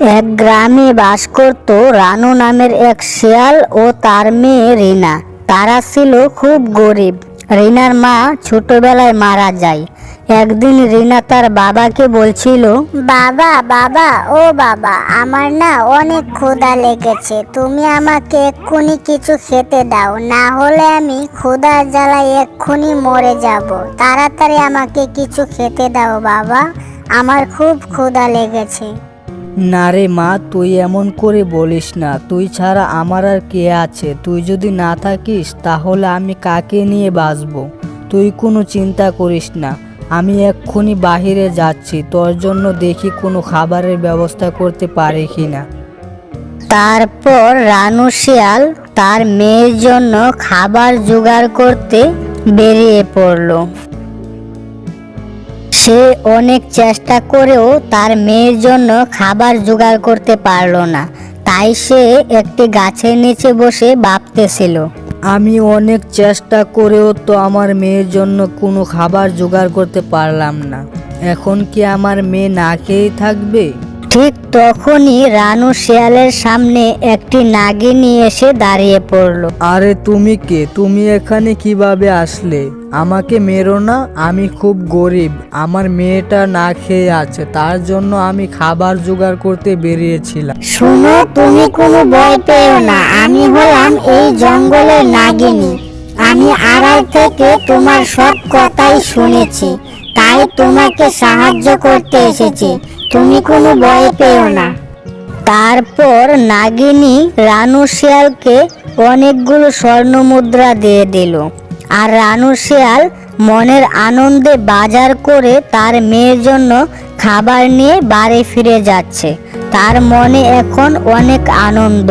এক গ্রামে বাস করত রানু নামের এক শিয়াল ও তার মেয়ে রিনা। তারা ছিল খুব গরিব। রিনার মা ছোটবেলায় মারা যায়। একদিন রিনা তার বাবাকে বলছিল, বাবা বাবা, ও বাবা, আমার না অনেক ক্ষুধা লেগেছে। তুমি আমাকে এক্ষুনি কিছু খেতে দাও, না হলে আমি ক্ষুধার জ্বালায় এক্ষুনি মরে যাব। তাড়াতাড়ি আমাকে কিছু খেতে দাও বাবা, আমার খুব ক্ষুধা লেগেছে। না রে মা, তুই এমন করে বলিস না। তুই ছাড়া আমার আর কে আছে? তুই যদি না থাকিস, তাহলে আমি কাকে নিয়ে বাঁচবো? তুই কোনো চিন্তা করিস না। আমি এক্ষুনি বাহিরে যাচ্ছি। তোর জন্য দেখি কোনো খাবারের ব্যবস্থা করতে পারি কি না। তারপর রানু শিয়াল তার মেয়ের জন্য খাবার জোগাড় করতে বেরিয়ে পড়ল। সে অনেক চেষ্টা করেও তার মেয়ের জন্য খাবার জোগাড় করতে পারল না। তাই সে একটি গাছের নিচে বসে ভাবতেছিল। আমি অনেক চেষ্টা করেও তো আমার মেয়ের জন্য কোনো খাবার জোগাড় করতে পারলাম না। এখন কি আমার মেয়ে না খেয়েই থাকবে? ঠিক তখনই রানু শিয়ালের সামনে একটি নাগিনী এসে দাঁড়িয়ে পড়ল। আরে তুমি কে? তুমি এখানে কীভাবে আসলে? আমাকে মেরো না আমি খুব গরিব। আমার মেয়েটা না খেয়ে আছে তার জন্য আমি খাবার জোগাড় করতে বেরিয়েছিলাম। শোনো তুমি কোনো ভয় পেও না। আমি হলাম এই জঙ্গলের নাগিনী। আমি আড়াল থেকে তোমার সব কথাই শুনেছি। তাই তোমাকে সাহায্য করতে এসেছি। তুমি কোনো ভয় পেও না। তারপর নাগিনী রানু শিয়ালকে অনেকগুলো স্বর্ণ মুদ্রা দিয়ে দিল। আর রানু শিয়াল মনের আনন্দে বাজার করে তার মেয়ের জন্য খাবার নিয়ে বাড়ি ফিরে যাচ্ছে। তার মনে এখন অনেক আনন্দ।